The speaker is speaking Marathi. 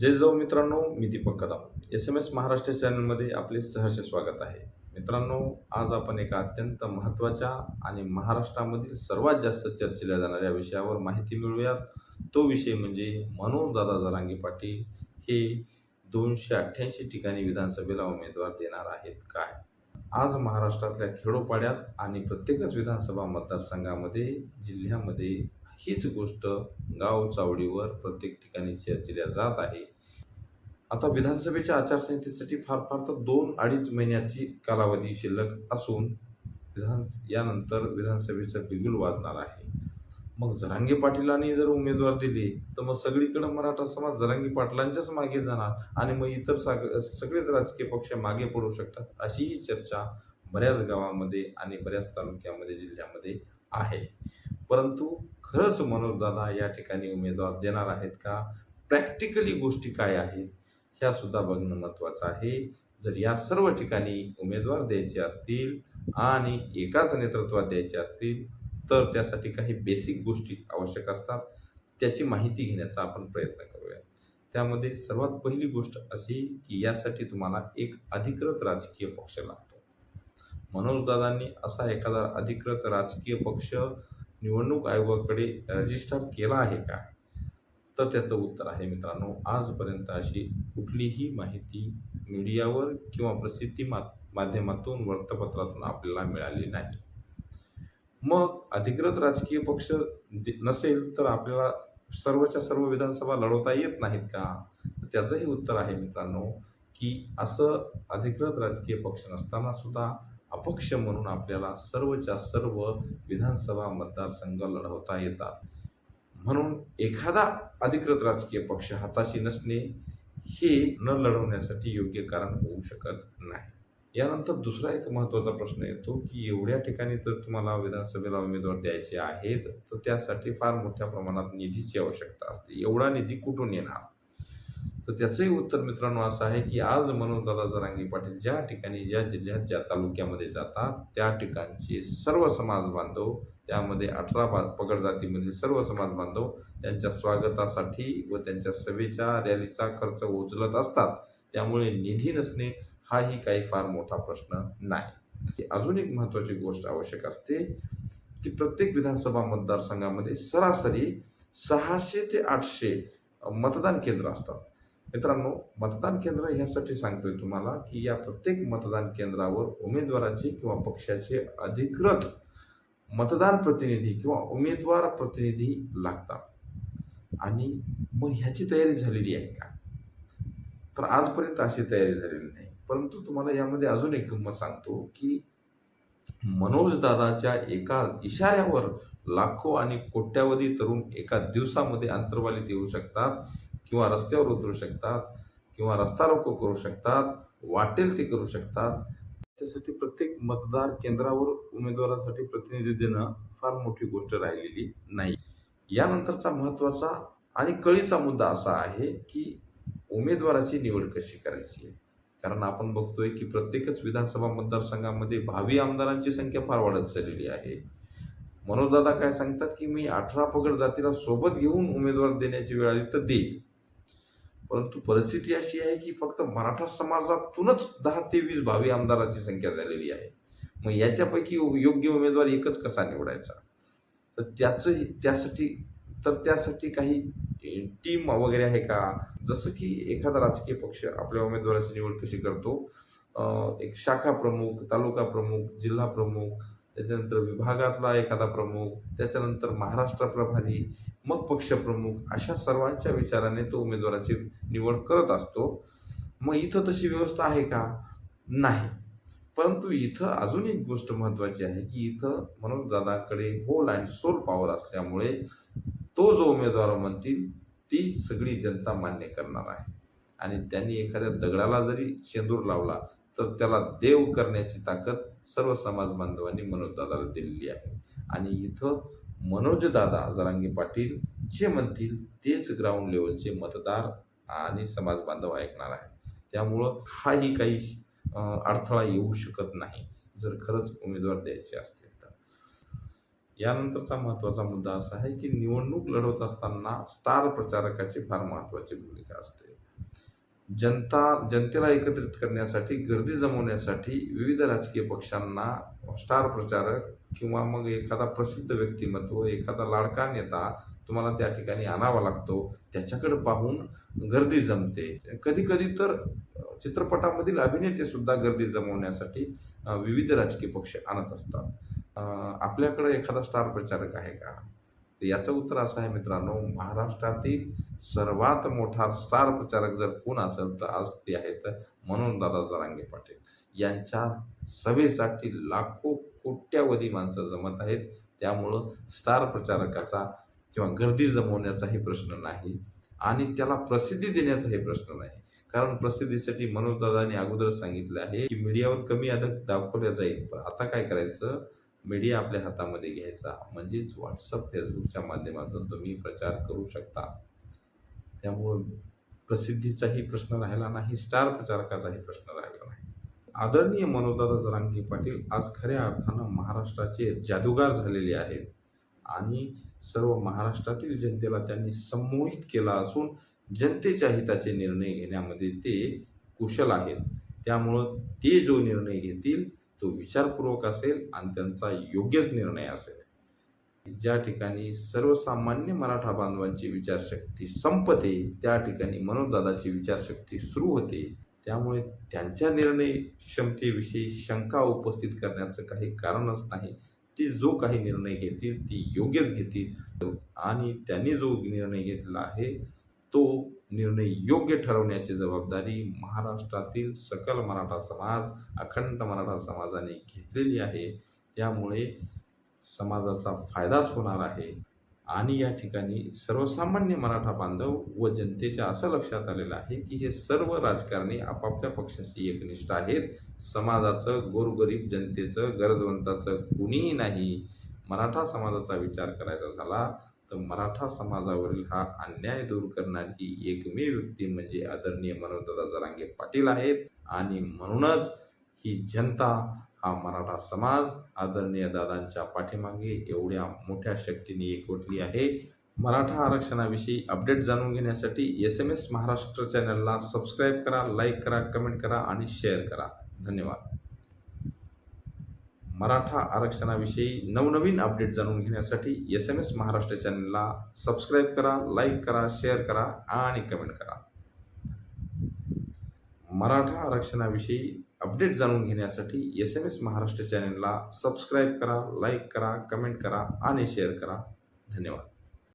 जय जाऊ मित्रांनो मी Deepak Kadam. S M S Maharashtra चॅनलमध्ये आपले सहर्ष स्वागत आहे. मित्रांनो आज आपण एका अत्यंत महत्त्वाच्या आणि महाराष्ट्रामधील सर्वात जास्त चर्चेल्या जाणाऱ्या विषयावर माहिती मिळूयात. तो विषय म्हणजे मनोजदादा जरांगे पाटील हे दोनशे अठ्ठ्याऐंशी ठिकाणी विधानसभेला उमेदवार देणार आहेत काय? आज महाराष्ट्रातल्या खेडोपाड्यात आणि प्रत्येकच विधानसभा मतदारसंघामध्ये जिल्ह्यामध्ये हीच गोष्ट गाव चावडीवर प्रत्येक ठिकाणी चर्चेल्या जात आहे. आता विधानसभेच्या आचारसंहितेसाठी फार फार तर दोन अडीच महिन्याची कालावधी शिल्लक असून विधान यानंतर विधानसभेचं बिगुल वाजणार आहे. मग जरांगे पाटीलांनी जर उमेदवार दिले तर मग सगळीकडं मराठा समाज जरांगे पाटलांच्याच मागे जाणार आणि मग इतर साग सगळेच राजकीय पक्ष मागे पडू शकतात अशीही चर्चा बऱ्याच गावामध्ये आणि बऱ्याच तालुक्यामध्ये जिल्ह्यामध्ये आहे. परंतु खरंच मनोजदादा या ठिकाणी उमेदवार देणार आहेत का? प्रॅक्टिकली गोष्टी काय आहेत? ह्यासुद्धा बघणं महत्त्वाचं आहे. जर या सर्व ठिकाणी उमेदवार द्यायचे असतील आणि एकाच नेतृत्वात द्यायचे असतील तर त्यासाठी काही बेसिक गोष्टी आवश्यक असतात. त्याची माहिती घेण्याचा आपण प्रयत्न करूया. त्यामध्ये सर्वात पहिली गोष्ट अशी की यासाठी तुम्हाला एक अधिकृत राजकीय पक्ष लागतो. मनोजदादांनी असा एखादा अधिकृत राजकीय पक्ष निवडणूक आयोगाकडे रजिस्टर केला आहे का? तर त्याचं उत्तर आहे मित्रांनो आजपर्यंत अशी कुठलीही माहिती मीडियावर किंवा प्रसिद्धी मा माध्यमातून वृत्तपत्रातून आपल्याला मिळाली नाही. मग अधिकृत राजकीय पक्ष दे- नसेल तर आपल्याला सर्वच्या सर्व विधानसभा लढवता येत नाहीत का? तर त्याचंही उत्तर आहे मित्रांनो की असं अधिकृत राजकीय पक्ष नसताना सुद्धा अपक्ष म्हणून आपल्याला सर्वच्या सर्व विधानसभा मतदारसंघ लढवता येतात. म्हणून एखादा अधिकृत राजकीय पक्ष हाताशी नसणे हे न लढवण्यासाठी योग्य कारण होऊ शकत नाही. यानंतर दुसरा एक महत्त्वाचा प्रश्न येतो की एवढ्या ठिकाणी जर तुम्हाला विधानसभेला उमेदवार द्यायचे आहेत तर त्यासाठी फार मोठ्या प्रमाणात निधीची आवश्यकता असते. एवढा निधी कुठून येणार? तर त्याचंही उत्तर मित्रांनो असं आहे की आज मनोजदादा जरांगे पाटील ज्या ठिकाणी ज्या जिल्ह्यात ज्या तालुक्यामध्ये जातात त्या ठिकाणचे सर्व समाज बांधव त्यामध्ये अठरा बा पगड जातीमधील सर्व समाज बांधव त्यांच्या स्वागतासाठी व त्यांच्या सभेच्या रॅलीचा खर्च उचलत असतात. त्यामुळे निधी नसणे हाही काही फार मोठा प्रश्न नाही. अजून एक महत्त्वाची गोष्ट आवश्यक असते की प्रत्येक विधानसभा मतदारसंघामध्ये सरासरी सहाशे ते आठशे मतदान केंद्र असतात. मित्रांनो मतदान केंद्र ह्यासाठी सांगतोय तुम्हाला की या प्रत्येक मतदान केंद्रावर उमेदवाराचे किंवा पक्षाचे अधिकृत मतदान प्रतिनिधी किंवा उमेदवार प्रतिनिधी लागतात. आणि मग ह्याची तयारी झालेली आहे का? तर आजपर्यंत अशी तयारी झालेली नाही. परंतु तुम्हाला यामध्ये अजून एक गंमत सांगतो की मनोजदादाच्या एका इशाऱ्यावर लाखो आणि कोट्यावधी तरुण एका दिवसामध्ये अंतर्वालीत येऊ शकतात. किंवा रस्त्यावर उतरू शकतात किंवा रस्ता रोको करू शकतात वाटेल ते करू शकतात. त्यासाठी प्रत्येक मतदार केंद्रावर उमेदवारासाठी प्रतिनिधी देणं फार मोठी गोष्ट राहिलेली नाही. यानंतरचा महत्त्वाचा आणि कळीचा मुद्दा असा आहे की उमेदवाराची निवड कशी करायची? आहे कारण आपण बघतोय की प्रत्येकच विधानसभा मतदारसंघामध्ये भावी आमदारांची संख्या फार वाढत चाललेली आहे. मनोजदादा काय सांगतात की मी अठरा पगड जातीला सोबत घेऊन उमेदवार देण्याची वेळ आली तर देईल. परंतु परिस्थिती अशी आहे की फक्त मराठा समाजातूनच दहा ते वीस भावी आमदारांची संख्या झालेली आहे. मग याच्यापैकी योग्य उमेदवार एकच कसा निवडायचा? तर त्याचं त्यासाठी तर त्यासाठी काही टीम वगैरे आहे का? जसं की एखादा राजकीय पक्ष आपल्या उमेदवाराची निवड कशी करतो? एक शाखा प्रमुख तालुका प्रमुख जिल्हा प्रमुख त्याच्यानंतर विभागातला एखादा प्रमुख त्याच्यानंतर महाराष्ट्र प्रभारी मग पक्षप्रमुख अशा सर्वांच्या विचाराने तो उमेदवाराची निवड करत असतो. मग इथं तशी व्यवस्था आहे का? नाही. परंतु इथं अजून एक गोष्ट महत्त्वाची आहे की इथं मनोजदादाकडे होल अँड सोल पॉवर असल्यामुळे तो जो उमेदवार म्हणतील ती सगळी जनता मान्य करणार आहे. आणि त्यांनी एखाद्या दगडाला जरी शेंदूर लावला तर त्याला देव करण्याची ताकद सर्व समाज बांधवांनी मनोजदादाला दिलेली आहे. आणि इथं मनोजदादा जरांगे पाटील जे म्हणतील तेच ग्राउंड लेवलचे मतदार आणि समाज बांधव ऐकणार आहे त्यामुळं हाही काही अडथळा येऊ शकत नाही जर खरंच उमेदवार द्यायचे असतील तर. यानंतरचा महत्त्वाचा मुद्दा असा आहे की निवडणूक लढवत असताना स्टार प्रचारकाची फार महत्त्वाची भूमिका असते. जनता जनतेला एकत्रित करण्यासाठी गर्दी जमवण्यासाठी विविध राजकीय पक्षांना स्टार प्रचारक किंवा मग एखादा प्रसिद्ध व्यक्तिमत्व एखादा लाडका नेता तुम्हाला त्या ठिकाणी आणावा लागतो. त्याच्याकडे पाहून गर्दी जमते. कधी कधी तर चित्रपटामधील अभिनेते सुद्धा गर्दी जमवण्यासाठी विविध राजकीय पक्ष आणत असतात. आपल्याकडे एखादा स्टार प्रचारक आहे का? तर याचं उत्तर असं आहे मित्रांनो महाराष्ट्रातील सर्वात मोठा स्टार प्रचारक जर कोण असेल तर आज ते आहेत म्हणून दादा जरांगे पाटील. यांच्या सभेसाठी लाखो कोट्यावधी माणसं जमत आहेत. त्यामुळं स्टार प्रचारकाचा किंवा गर्दी जमवण्याचाही प्रश्न नाही आणि त्याला प्रसिद्धी देण्याचाही प्रश्न नाही. कारण प्रसिद्धीसाठी मनोजदादांनी अगोदर सांगितलं आहे की मीडियावर कमी अदक दाखवल्या जाईल पण आता काय करायचं? मीडिया आपल्या हातामध्ये घ्यायचा. म्हणजेच व्हॉट्सअप फेसबुकच्या माध्यमातून तुम्ही प्रचार करू शकता. त्यामुळं प्रसिद्धीचाही प्रश्न राहिला नाही स्टार प्रचारकाचाही प्रश्न राहिला नाही. आदरणीय मनोजदादा जरांगे पाटील आज खऱ्या अर्थानं महाराष्ट्राचे जादूगार झालेले आहेत. आणि सर्व महाराष्ट्रातील जनतेला त्यांनी संमोहित केला असून जनतेच्या हिताचे निर्णय घेण्यामध्ये ते कुशल आहेत. त्यामुळं ते जो निर्णय घेतील तो विचारपूर्वक असेल आणि त्यांचा योग्यच निर्णय असेल. ज्या ठिकाणी सर्वसामान्य मराठा बांधवांची विचारशक्ती संपते त्या ठिकाणी मनोजदादाची विचारशक्ती सुरू होते. त्यामुळे त्यांच्या निर्णय क्षमतेविषयी शंका उपस्थित करण्याचं काही कारणच नाही. ते जो काही निर्णय घेतील ती योग्यच घेतील. आणि त्यांनी जो निर्णय घेतला आहे तो निर्णय योग्य ठरवण्याची जबाबदारी महाराष्ट्रातील सकल मराठा समाज अखंड मराठा समाजाने घेतलेली आहे. त्यामुळे समाजाचा फायदाच होणार आहे. आणि या ठिकाणी सर्वसामान्य मराठा बांधव व जनतेच्या असं लक्षात आलेलं आहे की हे सर्व राजकारणी आपापल्या पक्षाशी एकनिष्ठ आहेत. समाजाचं गोरगरीब जनतेचं गरजवंताचं कुणीही नाही. मराठा समाजाचा विचार करायचा झाला मराठा समाजावरील हा अन्याय दूर करणारी एकमेव व्यक्ती म्हणजे आदरणीय मनोजदादा जरांगे पाटील आहेत. आणि म्हणूनच ही जनता हा मराठा समाज आदरणीय दादांच्या पाठीमागे एवढ्या मोठ्या शक्तीने एकवटली आहे. मराठा आरक्षणाविषयी अपडेट जाणून घेण्यासाठी एस एम एस महाराष्ट्र चॅनलला सबस्क्राईब करा लाईक करा कमेंट करा आणि शेअर करा. धन्यवाद. मराठा आरक्षणाविषयी नवनवीन अपडेट जाणून घेण्यासाठी एस एम एस महाराष्ट्र चॅनलला सबस्क्राईब करा लाईक करा शेअर करा आणि कमेंट करा. मराठा आरक्षणाविषयी अपडेट जाणून घेण्यासाठी एस एम एस महाराष्ट्र चॅनलला सबस्क्राईब करा लाईक करा कमेंट करा आणि शेअर करा. धन्यवाद.